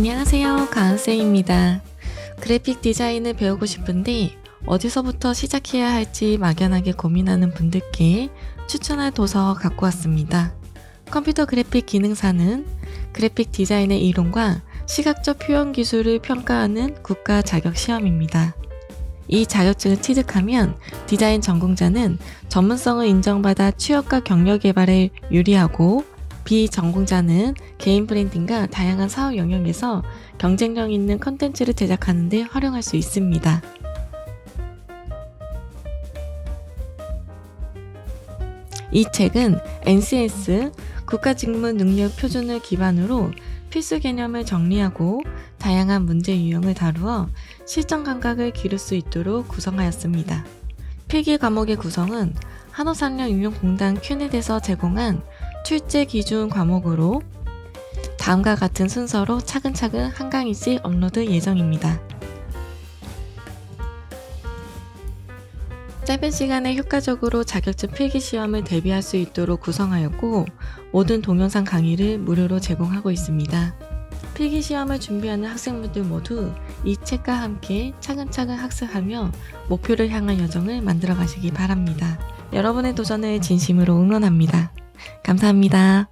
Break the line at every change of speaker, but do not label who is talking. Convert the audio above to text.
안녕하세요. 가은쌤입니다. 그래픽 디자인을 배우고 싶은데 어디서부터 시작해야 할지 막연하게 고민하는 분들께 추천할 도서 갖고 왔습니다. 컴퓨터 그래픽 기능사는 그래픽 디자인의 이론과 시각적 표현 기술을 평가하는 국가 자격 시험입니다. 이 자격증을 취득하면 디자인 전공자는 전문성을 인정받아 취업과 경력 개발에 유리하고 비전공자는 개인 브랜딩과 다양한 사업 영역에서 경쟁력 있는 컨텐츠를 제작하는 데 활용할 수 있습니다. 이 책은 NCS 국가직무 능력 표준을 기반으로 필수 개념을 정리하고 다양한 문제 유형을 다루어 실전 감각을 기를 수 있도록 구성하였습니다. 필기 과목의 구성은 한국산업인용공단 큐넷에서 제공한 출제 기준 과목으로 다음과 같은 순서로 차근차근 한 강의씩 업로드 예정입니다. 짧은 시간에 효과적으로 자격증 필기 시험을 대비할 수 있도록 구성하였고 모든 동영상 강의를 무료로 제공하고 있습니다. 필기 시험을 준비하는 학생분들 모두 이 책과 함께 차근차근 학습하며 목표를 향한 여정을 만들어 가시기 바랍니다. 여러분의 도전을 진심으로 응원합니다. 감사합니다.